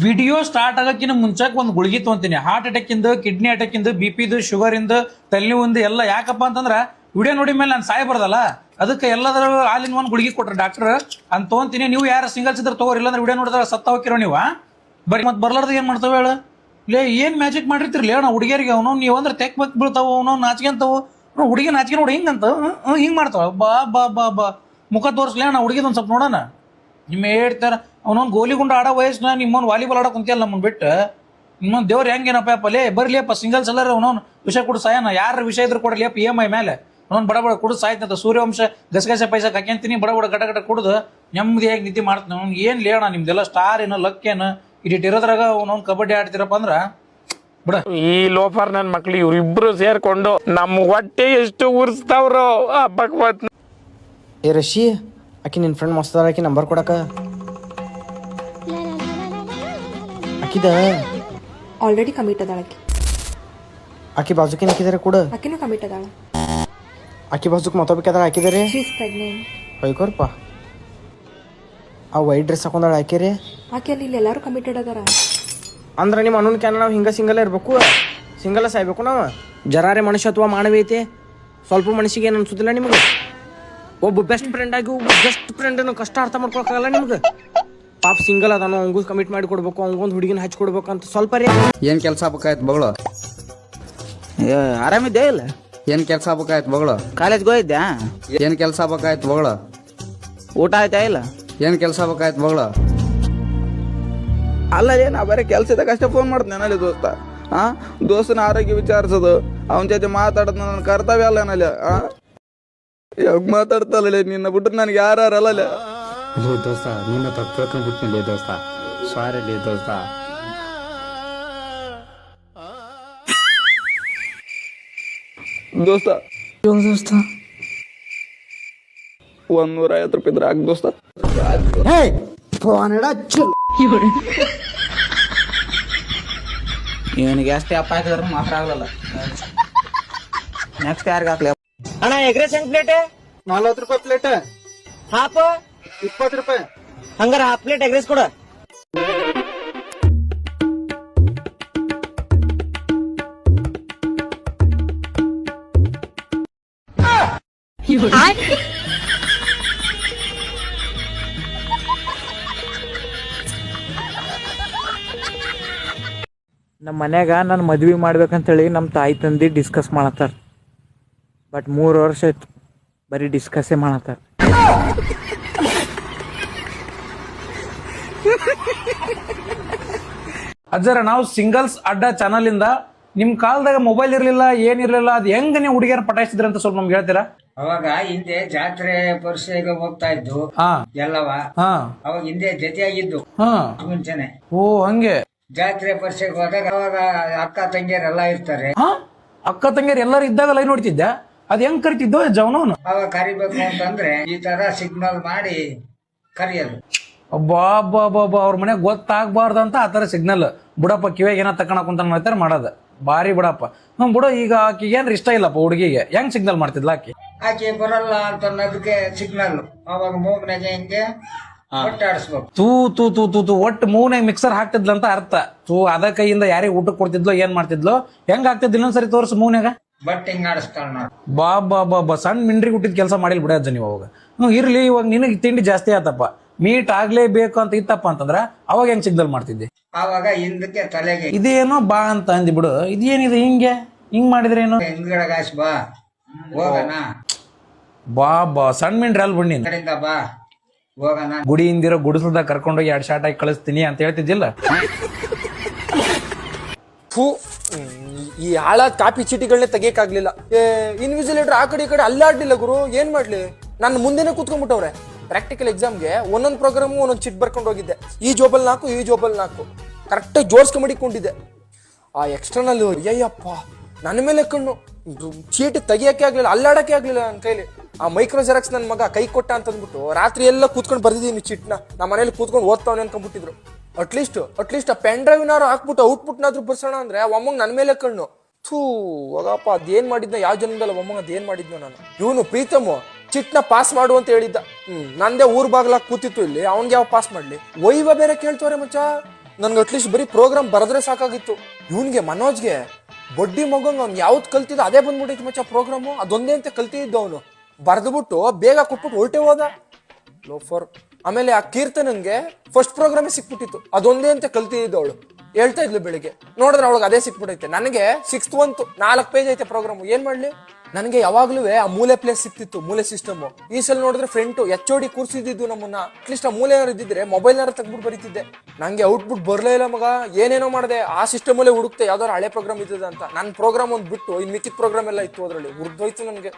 Video start ಆಗೋಕ್ಕಿಂತ ಮುಂಚೆಗೆ ಒಂದು ಗುಳಿಗೆ ತೊಗೊಂತೀನಿ. ಹಾರ್ಟ್ ಅಟ್ಯಾಕ್ ಇಂದ ಕಿಡ್ನಿ ಅಟ್ಯಾಕ್ ಇಂದ ಬಿ ಪಿದು ಶುಗರ್ ಇಂದ ತಲೆನೋವಿಂದ ಎಲ್ಲ ಯಾಕಪ್ಪ ಅಂತಂದ್ರೆ ವಿಡಿಯೋ ನೋಡಿ ಮೇಲೆ ನಾನು ಸಾಯ್ಬಾರ್ದಲ್ಲ ಅದಕ್ಕೆ ಎಲ್ಲದರ ಹಾಲಿನ ಒಂದು ಗುಳಿಗೆ ಕೊಟ್ರೆ ಡಾಕ್ಟರ್ ಅಂತ ತೊಗೊಂತೀನಿ. ನೀವು ಯಾರು ಸಿಂಗಲ್ಸ್ ಇದ್ರೆ ತಗೋರಿ. ಇಲ್ಲಾಂದ್ರೆ ವಿಡಿಯೋ ನೋಡಿದ್ರೆ ಸತ್ತ ಹೋಗಿರೋ ನೀವು? ಬರೀ ಮತ್ತೆ ಬರ್ಲಾರ್ದ ಏನು ಮಾಡ್ತಾವೆ ಹೇಳು? ಲೇ, ಏನು ಮ್ಯಾಜಿಕ್ ಮಾಡಿರ್ತಿರ್ಲಿ ಅಣ್ಣ ಹುಡುಗಿಯರಿಗೆ ಅವನು, ನೀವು ಅಂದ್ರೆ ತೆಕ್ ಬಕ್ ಬೀಳ್ತಾವ ಅವನು ನಾಚ್ಕೊಂತಾವು ಹುಡುಗಿ ನಾಚಿಕೆ ನೋಡಿ ಹಿಂಗಂತ ಹಿಂಗೆ ಮಾಡ್ತಾವ. ಬಾ ಬಾ ಬಾ ಬಾ. ಮುಖ ತೋರಿಸ್ಲೇ ಅಣ್ಣ ಹುಡುಗಿದ ಸ್ವಲ್ಪ ನೋಡೋಣ. ನಿಮ್ಮ ಹೇಳ್ತಾರ ಅವನೊಂದು ಗೋಲಿ ಗುಂಡ ಆಡೋ ವಯಸ್ಸಿನ ನಿಮ್ಮೊಂದು ವಾಲಿಬಾಲ್ ಆಡೋ ಕುಂತಿಯಲ್ಲ ನಮ್ಮನ್ನ ಬಿಟ್ಟು ಇನ್ನೊಂದು ದೇವ್ರು ಹೆಂಗೇನಪ್ಪ ಅಪ್ಪ ಲೇ ಬರ್ಲಿಯಪ್ಪ ಸಿಂಗಲ್ಸ್ ಎಲ್ಲರ ಅವನೊಂದು ವಿಷಯ ಕೊಡು ಸಾಯನ ಯಾರ ವಿಷಯ ಇದ್ರು ಕೊಡಲಿ ಪಿ ಇ ಎಂ ಐ ಮೇಲೆ ಅವನೊಂದು ಬಡ ಬಡ ಕುಡಿದು ಸಾಯ್ತಂತ ಸೂರ್ಯವಂಶ ಗಸಗಸೆ ಪೈಸಾ ಹಾಕ್ಯಂತೀನಿ ಬಡ ಬಡ ಗಡ ಗಟ ನೆಮ್ಮದಿ ನೆಮ್ಮದಿಯಾಗಿ ನಿದ್ದೆ ಮಾಡ್ತಾನೆ. ಅವ್ನು ಏನು ಲೇಣ ನಿಮ್ದೆಲ್ಲ ಸ್ಟಾರ್ ಏನು ಲಕ್ ಏನು. ಇಡಿಟ್ ಇರೋದ್ರಾಗ ಅವನೊಂದು ಕಬಡ್ಡಿ ಆಡ್ತೀರಪ್ಪ ಅಂದ್ರೆ ಬಿಡ. ಈ ಲೋಫರ್ ನನ್ನ ಮಕ್ಳು ಇವ್ರಿಬ್ರು ಸೇರ್ಕೊಂಡು ನಮ್ಮ ಹೊಟ್ಟೆ ಎಷ್ಟು ಉರ್ಸ್ತಾವ್ರೋ ಆ ಭಗವತ್. ಏ ರಶಿ ಆಕಿ ನಿನ್ನ ಫ್ರೆಂಡ್ ಮಸ್ತಾರ ಆಕಿ ನಂಬರ್ ಕೊಡಕ ಆಕಿದ ಆಲ್ರೆಡಿ ಕಮಿಟ್ ಅದಾಳ ಆಕಿ ಆಕಿ ಬಾಜುಕಿನ ಹಾಕಿದಾರೆ ಕೂಡ? ಆಕಿನೂ ಕಮಿಟ್ ಅದಾಳ ಆಕಿ ಬಾಜುಕ್ ಮತ್ತೊಬ್ಬಕ್ಕೆ ಅದಾರ ಹಾಕಿದಾರೆ? ಶೀಸ್ ಪ್ರೆಗ್ನೆಂಟ್ ಹೊಯ್ಕೋರ್ಪ ಆ ವೈಟ್ ಡ್ರೆಸ್ ಹಾಕೊಂಡಾಳ ಹಾಕಿರಿ ಆಕೆ ಅಲ್ಲಿ ಇಲ್ಲಿ ಎಲ್ಲರೂ ಕಮಿಟೆಡ್ ಅದಾರ ಅಂದ್ರೆ ನಿಮ್ಮ ಅಣ್ಣನ ಕ್ಯಾನ ನಾವು ಹಿಂಗ ಸಿಂಗಲ್ ಇರಬೇಕು. ಸಿಂಗಲ್ ಸಾಯ್ಬೇಕು ನಾವು. ಜರಾರೆ ಮನುಷ್ಯತ್ವ ಮಾನವೀಯತೆ ಸ್ವಲ್ಪ ಮನುಷ್ಯಗೆ ಏನು ಅನ್ಸುದಿಲ್ಲ ನಿಮಗೆ? ಒಬ್ಬ ಬೆಸ್ಟ್ ಫ್ರೆಂಡ್ ಆಗಿ ಒಬ್ಬ ಬೆಸ್ಟ್ ಫ್ರೆಂಡನ್ನು ಕಷ್ಟ ಅರ್ಥ ಮಾಡ್ಕೊಳಕ್ಕಾಗಲ್ಲ ನಿಮ್ಗೆ? ಪಾಪ ಸಿಂಗಲ್ ಅದಾನೋ ಅವಂಗೂ ಕಮಿಟ್ ಮಾಡಿ ಕೊಡ್ಬೇಕು ಅವಂಗೊಂದು ಹುಡುಗಿನ ಹಚ್ಚಿ ಕೊಡ್ಬೇಕು ಅಂತ ಸ್ವಲ್ಪ ರೀ. ಏನ್ ಕೆಲ್ಸ ಆಗ್ಬೇಕಾಯ್ತು ಬಗಳು? ಆರಾಮಿದ್ದೆ ಇಲ್ಲ? ಏನ್ ಕೆಲ್ಸ ಆಗ್ಬೇಕಾಯ್ತು ಬಗಳು? ಕಾಲೇಜ್ಗೆ ಹೋಗಿದ್ದ್ಯಾ ಏನ್ ಕೆಲಸ ಆಗ್ಬೇಕಾಯ್ತು ಬಗಳು? ಊಟ ಆಯ್ತಾ ಇಲ್ಲ? ಏನ್ ಕೆಲಸ ಆಗ್ಬೇಕಾಯ್ತು ಬಗಳು? ಅಲ್ಲ ರೀ ನಾ ಬರೀ ಕೆಲ್ಸದಾಗ ಅಷ್ಟೇ ಫೋನ್ ಮಾಡ್ತೀನಿ ನೆನಲಿ ದೋಸ್ತ. ಹಾ ದೋಸ್ತನ ಆರೋಗ್ಯ ವಿಚಾರಿಸೋದು. ಅವನ ಜೊತೆ ಮಾತಾಡೋದು ನನ್ನ ಕರ್ತವ್ಯ ಅಲ್ಲ ಆ? ಯಾವಾಗ ಮಾತಾಡ್ತಲ್ಲ ನಿನ್ನ ಬಿಟ್ರೆ ನನಗೆ ಯಾರು ಅಲ್ಲ ಲೇ ದೋಸ್ತ ನಿನ್ನ ತಪ್ಪು ತಿಳ್ಕೊಂಡ್ಬಿಟ್ನಿ ದೋಸ್ತ ಸಾರಿ ಲೇ ದೋಸ್ತ ದೋಸ್ತ ದೋಸ್ತ ಒಂದ್ ನೂರ ಐವತ್ತು ರೂಪಾಯಿ ಇದ್ರೆ ಹಾಕ್ ದೋಸ್ತ ಇವನಿಗೆ ಅಷ್ಟೇ ಅಪ್ಪ ಹಾಕಿದ್ರು ಮಾತ್ರ ಆಗಲ್ಲ ನೆಕ್ಸ್ಟ್ ಯಾರಿಗೆ ಹಾಕ್ಲಿ ಅಣ್ಣ ಎಗ್ರೆಸ್ ಹೆಂಗ್ ಪ್ಲೇಟ್ ನಲ್ವತ್ತು ರೂಪಾಯಿ ಪ್ಲೇಟ್ ಹಾಫ್ ಇಪ್ಪತ್ತು ರೂಪಾಯಿ. ಹಂಗಾರ ಹಾಫ್ ಪ್ಲೇಟ್ ಎಗ್ರೆಸ್ ಕೊಡ. ನಮ್ಮ ಮನ್ಯಾಗ ನಾನು ಮದ್ವೆ ಮಾಡ್ಬೇಕಂತೇಳಿ ನಮ್ಮ ತಾಯಿ ತಂದೆ ಡಿಸ್ಕಸ್ ಮಾಡತ್ತಾರ. ಬಟ್ ಮೂರು ವರ್ಷ ಆಯ್ತು ಬರೀ ಡಿಸ್ಕಸ್ಸೇ ಮಾಡತ್ತಾರ. ಅಜ್ಜರ ನಾವು ಸಿಂಗಲ್ಸ್ ಅಡ್ಡ ಚಾನಲ್ ಇಂದ ನಿಮ್ ಕಾಲದಾಗ ಮೊಬೈಲ್ ಇರ್ಲಿಲ್ಲ ಏನಿರ್ಲಿಲ್ಲ ಅದ್ ಹೆಂಗ ನೀವು ಹುಡುಗಿಯರ್ ಪಟಾಯಿಸಿದ್ರಿ ಅಂತ ಸ್ವಲ್ಪ ನಮ್ಗೆ ಹೇಳ್ತೀರಾ? ಅವಾಗ ಹಿಂದೆ ಜಾತ್ರೆ ಪರಿಸರ ಹೋಗ್ತಾ ಇದ್ದು ಹಾ. ಎಲ್ಲವ? ಹಾ. ಅವಾಗ ಹಿಂದೆ ಜೊತೆಯಾಗಿದ್ದು ಹಾ. ಮುಂಚೆನೆ. ಓ ಹಂಗೆ? ಜಾತ್ರೆ ಪರಿಸರ ಹೋದಾಗ ಅವಾಗ ಅಕ್ಕ ತಂಗಿಯರೆಲ್ಲ ಇರ್ತಾರೆ. ಹಾ? ಅಕ್ಕ ತಂಗಿಯರ್ ಎಲ್ಲರೂ ಇದ್ದಾಗ ಲೈನ್ ನೋಡ್ತಿದ್ದ ಅದ್ ಹೆಂಗ್ ಕರಿತಿದ್ದೋ ಜವನವನು? ಅವಾಗ ಕರಿಬೇಕು ಅಂತಂದ್ರೆ ಈ ತರ ಸಿಗ್ನಲ್ ಮಾಡಿ ಕರಿಯೋದು. ಅಬ್ಬಾ ಅಬ್ಬಾ ಅಬ್ಬಾ ಅಬ್ಬಾ ಅವ್ರ ಮನೆಗೆ ಗೊತ್ತಾಗಬಾರ್ದು ಅಂತ ಆ ಥರ ಸಿಗ್ನಲ್ ಬುಡಪ್ಪ ಕಿವಿಯಾಗ ಏನೋ ತಕೊಳಕ್ ಅಂತ ಮಾಡ್ತಾರೆ ಮಾಡೋದು. ಭಾರಿ ಬಿಡಪ್ಪ. ಹ್ಞೂ ಬಿಡು ಈಗ ಆಕಿಗೆ ಏನ್ರ ಇಷ್ಟ ಇಲ್ಲಪ್ಪ ಹುಡುಗಿಗೆ. ಹೆಂಗ್ ಸಿಗ್ನಲ್ ಮಾಡ್ತಿದ್ಲ ಆಕಿ? ಆಕೆ ಬರಲ್ಲ ಅಂತ ಅನ್ನೋದಕ್ಕೆ ಸಿಗ್ನಲ್ ಅವಾಗ ಮೂಗ್ನಾಗ ಹೆಂಗೆ ಒಟ್ಟಾಡಿಸ್ಬೇಕು. ತೂ ತೂ ತೂ ತೂ ತೂ ಒಟ್ಟು ಮೂನಾಗ ಮಿಕ್ಸರ್ ಹಾಕ್ತಿದ್ಲಂತ ಅರ್ಥ. ತೂ ಅದ ಕೈಯಿಂದ ಯಾರಿಗೆ ಊಟಕ್ಕೆ ಕೊಡ್ತಿದ್ಲೋ ಏನ್ ಮಾಡ್ತಿದ್ಲೋ ಹೆಂಗ್ ಆಗ್ತಿದ್ಲ ಇನ್ನೊಂದ್ಸರಿ ತೋರ್ಸು ಮೂನ್ಯಾಗ ಬಟ್ ಹಿಂಗ್ ಆಡಿಸ್ತಾಳ ಬಾ ಬಾ ಬಾ ಬಾ ಸಣ್ಣ ಮಿಂಡ್ರಿಗೆ ಹುಟ್ಟಿದ ಕೆಲಸ ಮಾಡಿಲ್ ಬಿಡ ಅಜ್ಜ ನೀವು ಅವಾಗ. ಹ್ಞೂ ಇರ್ಲಿ ಇವಾಗ ನಿನಗೆ ತಿಂಡಿ ಜಾಸ್ತಿ ಆತಪ್ಪ. ಮೀಟ್ ಆಗ್ಲೇಬೇಕು ಅಂತ ಇತ್ತಪ್ಪ ಅಂತಂದ್ರ ಅವಾಗ ಹೆಂಗ್ ಸಿಗ್ನಲ್ ಮಾಡ್ತಿದ್ದೆ? ಆವಾಗ ಹಿಂದಕ್ಕೆ ತಲೆಗೆ ಇದೇನೋ ಬಾ ಅಂತ ಅಂದ್ಬಿಡು. ಇದೇನಿದೆ ಹಿಂಗೆ? ಹಿಂಗ್ ಮಾಡಿದ್ರೇನು ಏನು? ಬಾ. ಹೋಗೋಣ. ಬಾ ಬಾ. ಸಣ್ಣ ಮಿಂಡ್ರಿ ರಲ್ ಬಣ್ಣಿ ಕಡೆಯಿಂದ ಬಾ. ಹೋಗೋಣ. ಗುಡಿಯಿಂದಿರೋ ಗುಡಿಸಲ್ದಾಗ ಕರ್ಕೊಂಡೋಗಿ ಎರಡ್ ಶಾಟ್ ಆಗಿ ಕಳಿಸ್ತೀನಿ ಅಂತ ಹೇಳ್ತಿದ್ದಿಲ್ಲ? ಫು ಈ ಆಳ ಕಾಪಿ ಚೀಟಿಗಳನ್ನೇ ತೆಗಿಯಕ್ಕಾಗ್ಲಿಲ್ಲ. ಏ ಇನ್ವಿಜಿಲೇಟರ್ ಆ ಕಡೆ ಈ ಕಡೆ ಅಲ್ಲಾಡ್ಲಿಲ್ಲ ಗುರು. ಏನ್ ಮಾಡ್ಲಿ? ನನ್ನ ಮುಂದೆನೆ ಕೂತ್ಕೊಂಡ್ಬಿಟ್ಟವ್ರೆ. ಪ್ರಾಕ್ಟಿಕಲ್ ಎಕ್ಸಾಮ್ಗೆ ಒಂದೊಂದು ಪ್ರೋಗ್ರಾಮು ಒಂದೊಂದು ಚಿಟ್ ಬರ್ಕೊಂಡು ಹೋಗಿದ್ದೆ. ಈ ಜೋಬಲ್ ನಾಲ್ಕು, ಈ ಜೋಬಲ್ ನಾಲ್ಕು. ಕರೆಕ್ಟಾಗಿ ಜೋಡಿಸ್ಕೊಂಬಿಟ್ಟಿಕೊಂಡಿದ್ದೆ ಆ ಎಕ್ಸ್ಟರ್ನಲ್ ಅಯ್ಯಪ್ಪ ನನ್ನ ಮೇಲೆ ಕಣ್ಣು. ಚೀಟ್ ಚೀಟಿ ಆಗಲಿಲ್ಲ, ಅಲ್ಲಾಡೋಕ್ಕೆ ಆಗಲಿಲ್ಲ ನನ್ನ ಕೈಲಿ. ಆ ಮೈಕ್ರೋ ಜೆರಾಕ್ಸ್ ನನ್ನ ಮಗ ಕೈ ಕೊಟ್ಟ ಅಂತ ಅಂದ್ಬಿಟ್ಟು ರಾತ್ರಿ ಎಲ್ಲ ಕೂತ್ಕೊಂಡು ಬರ್ದಿದ್ದೀನಿ ಚಿಟ್ನ ನಮ್ಮ ಮನೇಲಿ ಕೂತ್ಕೊಂಡು ಓದ್ತಾವನೆ ಅನ್ಕೊಂಡ್ಬಿಟ್ಟಿದ್ರು. ಅಟ್ಲೀಸ್ಟ್ ಅಟ್ಲೀಸ್ಟ್ ಆ ಪೆನ್ ಡ್ರೈವ್ನಾರು ಹಾಕ್ಬಿಟ್ಟು ಔಟ್ಪುಟ್ನಾದ್ರೂ ಬರ್ಸೋಣ ಅಂದರೆ ಒಮ್ಮಂಗೆ ನನ್ನ ಮೇಲೆ ಕಣ್ಣು. ಥೂ ಹೋಗಪ್ಪ ಅದೇನು ಮಾಡಿದ್ನ? ಯಾವ ಜನದಲ್ಲ ಒಮ್ಮಂಗೆ ಅದೇನು ಮಾಡಿದ್ನೋ ನಾನು? ಇವನು ಪ್ರೀತಮು. ಚಿಟ್ನ ಪಾಸ್ ಮಾಡು ಅಂತ ಹೇಳಿದ್ದ. ನಂದೇ ಊರ್ ಬಾಗ್ಲಾಗ ಕೂತಿತ್ತು ಇಲ್ಲಿ, ಅವ್ನ್ಗೆ ಯಾವ ಪಾಸ್ ಮಾಡ್ಲಿ? ವೈವ ಬೇರೆ ಕೇಳ್ತವ್ರೆ ಮಚ್ಚ. ನನ್ಗೆ ಅಟ್ಲೀಸ್ಟ್ ಬರೀ ಪ್ರೋಗ್ರಾಮ್ ಬರೆದ್ರೆ ಸಾಕಾಗಿತ್ತು. ಇವನ್ಗೆ, ಮನೋಜ್ಗೆ, ಬಡ್ಡಿ ಮಗಂಗ್ ಅವ್ನು ಯಾವ್ದು ಕಲ್ತಿದ್ದ ಅದೇ ಬಂದ್ಬಿಟ್ಟಿತ್ತು ಮಚ್ಚ ಪ್ರೋಗ್ರಾಮು ಅದೊಂದೇ ಅಂತ ಕಲ್ತಿದ್ದು ಅವನು. ಬರೆದ್ಬಿಟ್ಟು ಬೇಗ ಕೊಟ್ಬಿಟ್ಟು ಹೊರಟೆ ಹೋದ. ಲೋಫರ್. ಆಮೇಲೆ ಆ ಕೀರ್ತನನ್ಗೆ ಫಸ್ಟ್ ಪ್ರೋಗ್ರಾಮೇ ಸಿಕ್ಬಿಟ್ಟಿತ್ತು. ಅದೊಂದೇ ಅಂತ ಕಲ್ತಿದ್ದ ಅವಳು. ಹೇಳ್ತಾ ಇದ್ಲು ಬೆಳಿಗ್ಗೆ. ನೋಡಿದ್ರೆ ಅವಳಿಗೆ ಅದೇ ಸಿಕ್ಬಿಟ್ಟೈತೆ ನನಗೆ ಸಿಕ್ಸ್ತ್ ಒಂತು. ನಾಲ್ಕು ಪೇಜ್ ಐತೆ ಪ್ರೋಗ್ರಾಮ್ ಏನ್ ಮಾಡ್ಲಿ? ನನಗೆ ಯಾವಾಗ್ಲೂ ಆ ಮೂಲೆ ಪ್ಲೇಸ್ ಸಿಕ್ತಿತ್ತು, ಮೂಲೆ ಸಿಸ್ಟಮ್ ಈ ಸಲ ನೋಡಿದ್ರೆ ಫ್ರೆಂಟ್ ಎಚ್ ಓಡಿ ಕೂರ್ಸಿದ್ದು ನಮ್ಮನ್ನ. ಅಟ್ಲೀಸ್ಟ್ ಆ ಮೂಲೆ ಏನಾರು ಇದ್ದಿದ್ರೆ ಮೊಬೈಲ್ ನಾರ ತೆಗ್ಬಿಟ್ಟು ಬರೀತಿದ್ದೆ. ನಂಗೆ ಔಟ್ಪುಟ್ ಬರಲೇ ಇಲ್ಲ ಮಗ. ಏನೇನೋ ಮಾಡಿದೆ. ಆ ಸಿಸ್ಟಮ್ ಅಲ್ಲೇ ಹುಡುಕ್ತೆ ಯಾವ್ದಾದ್ರು ಹಳೆ ಪ್ರೋಗ್ರಾಮ್ ಇದ್ದದ ಅಂತ. ನನ್ನ ಪ್ರೋಗ್ರಾಮ್ ಒಂದು ಬಿಟ್ಟು ಇನ್ ಮಿಕ್ಕಿದ ಪ್ರೋಗ್ರಾಮ್ ಎಲ್ಲ ಇತ್ತು ಅದರಲ್ಲಿ. ಹುರ್ದೋಯ್ತು ನನಗೆ.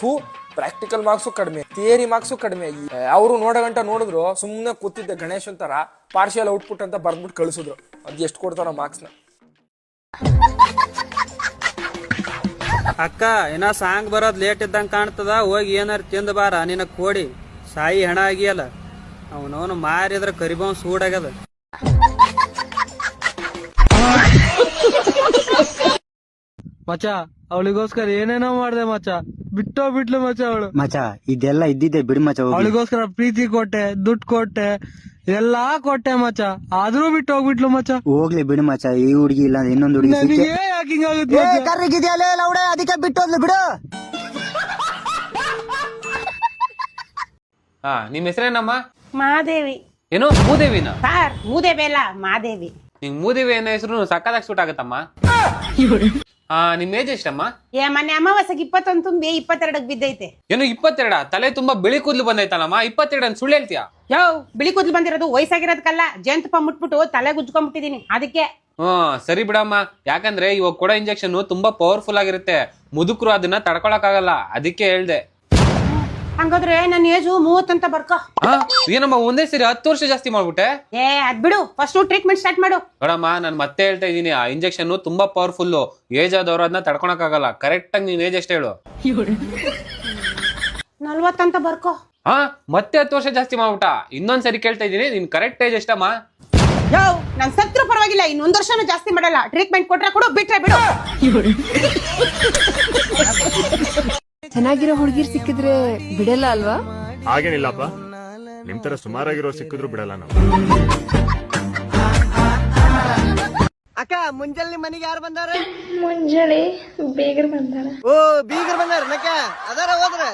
ಥೂ ಪ್ರಾಕ್ಟಿಕಲ್ ಮಾರ್ಕ್ಸು ಕಡಿಮೆ. ಥಿಯರಿ ಮಾರ್ಕ್ಸು ಕಡಿಮೆ. ಅವರು ನೋಡೋ ಗಂಟ ನೋಡಿದ್ರು ಸುಮ್ಮನೆ ಕೂತಿದ್ದೆ ಗಣೇಶ್ ಒಂಥರ ಪಾರ್ಷಿಯಲ್ ಔಟ್ಪುಟ್ ಅಂತ ಬರ್ದ್ಬಿಟ್ಟು ಕಳಿಸಿದ್ರು. ಅದ್ ಎಷ್ಟು ಕೊಡ್ತಾರ ಮಾರ್ಕ್ಸ್ನ ಅಕ್ಕ ಇನ್ನ ಸಾಂಗ್ ಬರೋದ್ ಲೇಟ್ ಇದ್ದಂಗ ಕಾಣ್ತದ ಹೋಗಿ ಏನಾರ ತಿಂದ ಬಾರ ನಿನ್ನ ಕೋಡಿ. ಸಾಯಿ ಹೆಣ ಆಗಿಯಲ್ಲ ಅವನವನು ಮಾರಿದ್ರ ಕರಿಬವ್ ಸೂಡಾಗ್ಯದ. ಮಚ ಅವಳಿಗೋಸ್ಕರ ಏನೇನೋ ಮಾಡ್ದೆ ಮಚ ಬಿಟ್ಟೋ ಬಿಟ್ಲು ಮಚ ಅವಳು. ಮಚ ಇದೆಲ್ಲ ಇದ್ದಿದ್ದೆ ಬಿಡು ಮಚ. ಅವಳಿಗೋಸ್ಕರ ಪ್ರೀತಿ ಕೊಟ್ಟೆ ದುಡ್ಡು ಕೊಟ್ಟೆ. ಎಲ್ಲಾ ಕೊಟ್ಟೆ ಮಚ ಆದ್ರೂ ಬಿಟ್ಟು ಹೋಗ್ಬಿಟ್ಲು ಮಚ ಹೋಗ್ಲಿ ಬಿಡು ಮಚ ಈ ಹುಡುಗಿ ಇಲ್ಲ ಇನ್ನೊಂದು ಹುಡುಗಿ ನನಗೆ ಯಾಕೆ ಹಿಂಗಾಗುತ್ತೆ ಮಚ್ಚ? ಕರ್ರಿಗಿದೆಯಲ್ಲ ಲೌಡೆ ಅದಕ್ಕೆ ಬಿಟ್ಟು ಬಿಡು. ಹಾ ನಿಮ್ ಹೆಸರೇನಮ್ಮ? ಮಾದೇವಿ. ಏನು ಮೂದೇವಿನ? ಸರ್ ಮೂದೇವಿ ಅಲ್ಲ ಮಾದೇವಿ. ನಿಂಗ್ ಮೂದೇವಿ ಅನ್ನೋ ಹೆಸರು ಸಕ್ಕದಾಗ ಸೂಟ್ ಆಗತ್ತಮ್ಮ? ಹಾ ನಿಮ್ ಏಜ್ ಎಷ್ಟಮ್ಮ? ಏ ಮೊನ್ನೆ ಅಮಾವಾಸ್ಯಕ್ಕೆ ಇಪ್ಪತ್ತೊಂದು ತುಂಬಿ ಇಪ್ಪತ್ತೆರಡಕ್ ಬಿದ್ದೈತೆ. ಏನು ಇಪ್ಪತ್ತೆರಡ? ತಲೆ ತುಂಬಾ ಬಿಳಿ ಕೂದ್ಲು ಬಂದೈತಲ್ಲಮ್ಮ? ಇಪ್ಪತ್ತೆರಡು ಅಂತ ಸುಳ್ಳು ಹೇಳ್ತೀಯಾ? ಯಾವ ಬಿಳಿ ಕೂದಲು ಬಂದಿರೋದು ವಯಸ್ಸಾಗಿರೋದಕ್ಕಲ್ಲ ಜೇನುತುಪ್ಪ ಮುಟ್ಬಿಟ್ಟು ತಲೆ ಗುಜ್ಕೊಂಡ್ಬಿಟ್ಟಿದೀನಿ ಅದಕ್ಕೆ. ಹ್ಮ್ ಸರಿ ಬಿಡಮ್ಮ. ಯಾಕಂದ್ರೆ ಇವಾಗ ಕೊಡೋ ಇಂಜೆಕ್ಷನ್ ತುಂಬಾ ಪವರ್ಫುಲ್ ಆಗಿರುತ್ತೆ. ಮುದುಕರು ಅದನ್ನ ತಡ್ಕೊಳಕ್ಕಾಗಲ್ಲ. ಅದಕ್ಕೆ ಹೇಳ್ದೆ. ಹಂಗಾದ್ರೆ ನನ್ನ ಏಜು ಮೂವತ್ತಂತ ಬರ್ಕೋ. ಹಾ? ಏನಮ್ಮ ಒಂದೇ ಸರಿ ಹತ್ತು ವರ್ಷ ಜಾಸ್ತಿ ಮಾಡ್ಬಿಟ್ಟೆ? ಏ ಅದ್ ಬಿಡು. ಫಸ್ಟ್ ಟ್ರೀಟ್ಮೆಂಟ್ ಸ್ಟಾರ್ಟ್ ಮಾಡು. ನೋಡಮ್ಮ ನಾನು ಮತ್ತೆ ಹೇಳ್ತಾ ಇದ್ದೀನಿ ಆ ಇಂಜೆಕ್ಷನ್ ತುಂಬಾ ಪವರ್ಫುಲ್ ಏಜ್ ಆದವ್ರು ಅದನ್ನ ತಡ್ಕೊಳಕ್ಕಾಗಲ್ಲ. ಕರೆಕ್ಟ್ ಆಗಿ ನೀನ್ ಏಜ್ ಎಷ್ಟು ಹೇಳು? ನಲ್ವತ್ತಂತ ಬರ್ಕೋ. ಹಾ? ಮತ್ತೆ ಹತ್ತು ವರ್ಷ ಜಾಸ್ತಿ ಮಾಡ್ಬಿಟ್ಟ. ಇನ್ನೊಂದ್ ಸರಿ ಕೇಳ್ತಾ ಇದ್ದೀನಿ ನಿನ್ ಕರೆಕ್ಟ್ ಏಜ್ ಎಷ್ಟಮ್ಮ? ಯೋ ನನ್ ಸತ್ರು ಪರವಾಗಿಲ್ಲ. ಇನ್ನೊಂದ್ ವರ್ಷನೂ ಜಾಸ್ತಿ ಮಾಡಲ್ಲ. ಟ್ರೀಟ್ಮೆಂಟ್ ಕೊಟ್ರೆ ಕೊಡು ಬಿಟ್ರೆ ಬಿಡು. ಚೆನ್ನಾಗಿರೋ ಹುಡುಗಿರ್ ಸಿಕ್ಕಿದ್ರೆ ಬಿಡಲ್ಲ ಅಲ್ವಾ? ಹಾಗೇನಿಲ್ಲಪ್ಪ. ನಿಮ್ ತರ ಸುಮಾರಾಗಿರೋ ಸಿಕ್ಕಿದ್ರು ಬಿಡಲ್ಲ ನಾವು. ಅಕ್ಕ ಮುಂಜಾನೆ ಮನೆಗೆ ಯಾರು ಬಂದಾರ? ಮುಂಜಾನೆ ಬೇಗರ್ ಬಂದಾರ. ಓ ಬೀಗರ್ ಬಂದಾರ ನಕ್ಕ ಅದಾರ ಹೋದ್ರ?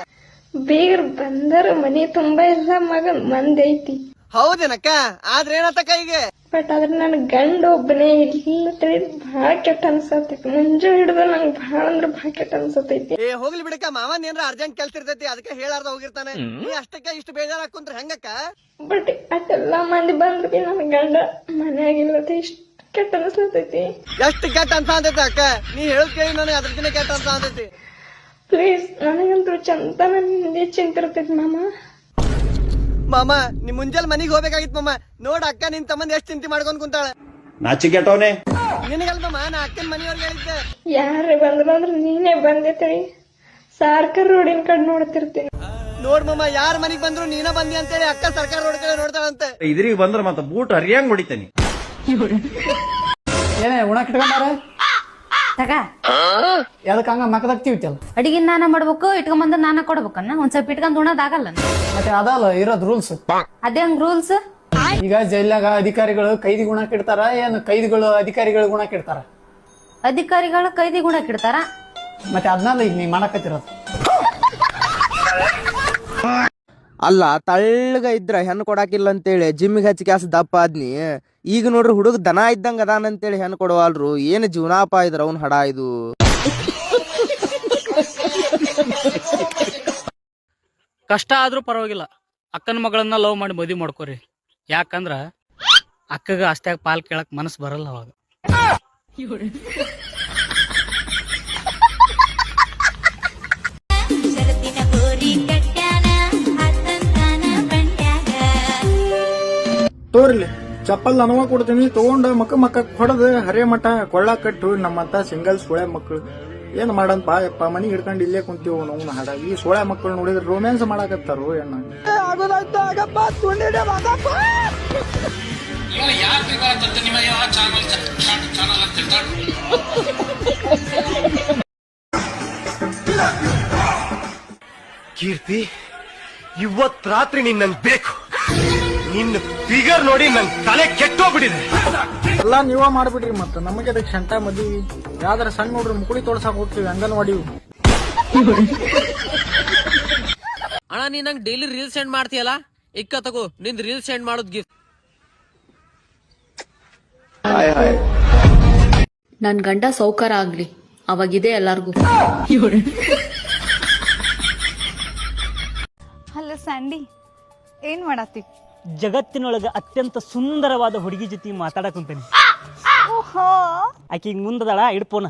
ಬೇಗರ್ ಬಂದಾರ ಮನೆ ತುಂಬಾ ಎಲ್ಲ ಮಗ ಮಂದೈತಿ. ಐತಿ ಹೌದೇನಕ್ಕ? ಆದ್ರೆ ಏನತ್ತ ಈಗ ಬಟ್ ಆದ್ರೆ ನನ್ ಗಂಡ ಒಬ್ಬನೇ ಇಲ್ಲ ಭಾಳ ಕೆಟ್ಟ ಅನ್ಸತೈತಿ. ಮುಂಜಾನೆ ಹಿಡಿದು ನಂಗೆ ಭಾಳ ಅಂದ್ರೆ ಭಾಳ ಕೆಟ್ಟ ಅನ್ಸತೈತಿ ಏ ಹೋಗ್ಲಿ ಬಿಡಕ್ಕ ಮಾವನ್ ಏನ್ರ ಅರ್ಜೆಂಟ್ ಕೆಲ್ಸ ಇರ್ತೈತಿ ಅದಕ್ಕೆ ಹೇಳಾರ್ದ ಹೋಗಿರ್ತಾನೆ. ನೀ ಅಷ್ಟಕ್ಕೆ ಇಷ್ಟು ಬೇಜಾರ್ ಹಾಕೊಂಡ್ರೆ ಹೆಂಗಕ್ಕ? ಬಟ್ ಅಷ್ಟೆಲ್ಲಾ ಮಂದಿ ಬಂದ್ರು ಬಿ ನನ್ ಗಂಡ ಮನ್ಯಾಗಿಲ್ಲದ ಇಷ್ಟ ಕೆಟ್ಟ ಅನ್ಸತೈತಿ ಎಷ್ಟು ಕೆಟ್ಟ ಅಂತ ಅಂತೈತಿ ಅಕ್ಕ? ನೀ ಹೇಳದ್ ಕೇಳಿ ನನಗೆ ಅದ್ರಕಿನ ಕೆಟ್ಟ ಅನ್ಸ ಅಂತೈತಿ ಪ್ಲೀಸ್ ನನಗಂತೂ ಚಂದ ನನ್ನ ಚಿಂತಿರ್ತೈತಿ ಮಾಮ. ಮಾಮ ನಿಮ್ ಮುಂಜಾನೆ ಮನಿಗ್ ಹೋಗ್ಬೇಕಾಗಿತ್ ಮಾಮ. ನೋಡ್ ಅಕ್ಕ ನಿನ್ ತಮ್ಮಂದ್ ಎಷ್ಟ್ ಚಿಂತೆ ಮಾಡ್ಕೊಂಡ್ ಕುಂತಾಳ. ನಾಚಿಕೆಟ್ಟವನೇ ನಿನಗಲ್ ಮಾಮ ನಾ ಅಕ್ಕನ ಮನೆಯವ್ರಿಗೆ ಹೇಳಿದ್ದೆ. ಯಾರೇ ಬಂದ್ರು ಅಂದ್ರೆ ನೀನೇ ಬಂದಿತ್ತಳಿ ಸರ್ಕಾರ ರೋಡಿನ ಕಡೆ ನೋಡ್ತಿರ್ತೀನಿ. ನೋಡ್ ಮಾಮ ಯಾರ ಮನಿಗ್ ಬಂದ್ರು ನೀನ ಬಂದಿ ಅಂತೇಳಿ ಅಕ್ಕ ಸರ್ಕಾರ ರೋಡ್ ಕಡೆ ನೋಡ್ತಾಳಂತೆ. ಇದ್ರಿಗೆ ಬಂದ್ರ ಮತ್ತ ಬೂಟ್ ಹರಿಯಂಗ್ ಹೊಡಿತೇನೆ. ಏನೇ ಉಣಕ್ ಇಟ್ಕೊಂಡಾರ? ತಗ. ಎದಕ್ ಹಂಗ ಮಕದಾಗ್ತಿವಿತ್ತಲ್ಲ ಅಡಿಗೆ ನಾನ ಮಾಡ್ಬೇಕು ಇಟ್ಕೊಂಬಂದ ನಾನ ಕೊಡ್ಬೇಕನ್ನ. ಒಂದ್ ಸ್ವಲ್ಪ ಇಟ್ಕೊಂಡ್ ಉಣೋದಾಗಲ್ಲ ಮತ್ತೆ ಅದಲ್ಲ ಇರೋದ್ ರೂಲ್ಸ್ ಅದೇ ಹಂಗ್ ರೂಲ್ಸ್ ಈಗ ಜೈಲಾಗ ಅಧಿಕಾರಿಗಳು ಕೈದಿ ಗುಣ ಇಡ್ತಾರ ಏನು ಕೈದಿಗಳು ಅಧಿಕಾರಿಗಳು ಗುಣ ಇಡ್ತಾರ? ಅಧಿಕಾರಿಗಳು ಕೈದಿ ಗುಣ ಇಡ್ತಾರ. ಮತ್ತೆ ಅದನ್ನಲ್ಲ ಈಗ ನೀ ಮಾಡಕತ್ತಿರೋದು? ಅಲ್ಲ, ತಳ್ಳಗ ಇದ್ರ ಹೆಣ್ಣು ಕೊಡಾಕಿಲ್ಲ ಅಂತೇಳಿ, ಜಿಮ್ಮಿಗೆ ಹಚ್ಚಿ ಕ್ಯಾಸ ದಪ್ಪ ಆದ್ನಿ. ಈಗ ನೋಡ್ರಿ ಹುಡುಗ ದನ ಇದ್ದಂಗ ಅದಾನ ಅಂತೇಳಿ ಹೆಣ್ಣು ಕೊಡವಲ್ರು ಏನು ಜೀವನಾಪ ಇದ್ರ ಅವ್ನ ಹಡ ಇದು? ಕಷ್ಟ ಆದ್ರೂ ಪರವಾಗಿಲ್ಲ. ಅಕ್ಕನ ಮಗಳನ್ನ ಲವ್ ಮಾಡಿ ಮದುವೆ ಮಾಡ್ಕೋರಿ. ಯಾಕಂದ್ರ ಅಕ್ಕಗ ಅಷ್ಟಾಗ ಪಾಲ್ ಕೇಳಕ್ ಮನಸ್ಸು ಬರಲ್ಲ ಅವಾಗ. ತೋರ್ಲಿ. ಚಪ್ಪಲ್ ನನವ ಕೊಡ್ತೀನಿ ತಗೊಂಡ ಮಕ್ಕ ಮಕ್ಕ ಹೊಡೆದ ಹರೇ ಮಠ ಕೊಳ್ಳ ಕಟ್ಟು ನಮ್ಮಂತ ಸಿಂಗಲ್ ಸೋಳೆ ಮಕ್ಕಳು ಏನ್ ಮಾಡನ್ ಬಾ ಯಪ್ಪ ಮನಿ ಹಿಡ್ಕೊಂಡು ಇಲ್ಲೇ ಕುಂತೀವ್ ನಾವು ಹಾಡ ಈ ಸೋಳೆ ಮಕ್ಕಳು ನೋಡಿದ್ರೆ ರೋಮ್ಯಾನ್ಸ್ ಮಾಡಾಕತ್ತಾರು ಏನ. ಕೀರ್ತಿ ಇವತ್ ರಾತ್ರಿ ನಿನ್ ನಂಗ್ ಬೇಕು. ನಿನ್ನ ಫಿಗರ್ ನೋಡಿ ನನ್ ತಲೆ ಕೆಟ್ಟೋಗ್ಬಿಟ್ಟಿದೆ. ಎಲ್ಲಾ ನೀವ ಮಾಡ್ಬಿಡ್ರಿ ಮತ್ತ. ನಮಗೆ ಅದಕ್ಕೆ ಶಂಟ ಮದ್ವಿ ಯಾವ್ದಾರ ಸಣ್ಣ ನೋಡ್ರಿ ಮುಕುಳಿ ತೋರ್ಸಾಕ್ ಹೋಗ್ತೀವಿ ಅಂಗನವಾಡಿ ಅಣ್ಣ ನೀ ನಂಗೆ ಡೈಲಿ ರೀಲ್ ಸೆಂಡ್ ಮಾಡ್ತೀಯಲ್ಲ? ಇಕ್ಕ ತಗೋ ನಿಂದ್ ರೀಲ್ ಸೆಂಡ್ ಮಾಡೋದ್ ಗಿಫ್ಟ್ ನನ್ ಗಂಡ ಸೌಕಾರ ಆಗ್ಲಿ. ಅವಾಗಿದೆ ಎಲ್ಲಾರ್ಗು. ಹಲೋ ಸ್ಯಾಂಡಿ ಏನ್ ಮಾಡತ್ತಿ? ಜಗತ್ತಿನೊಳಗ ಅತ್ಯಂತ ಸುಂದರವಾದ ಹುಡುಗಿ ಜೊತೆ ಮಾತಾಡಕ್ ಕುಂತೇನೆ. ಓಹೋ. ಆಕಿಗೆ ಮುಂದದಳ ಇಡ್ಪೋನ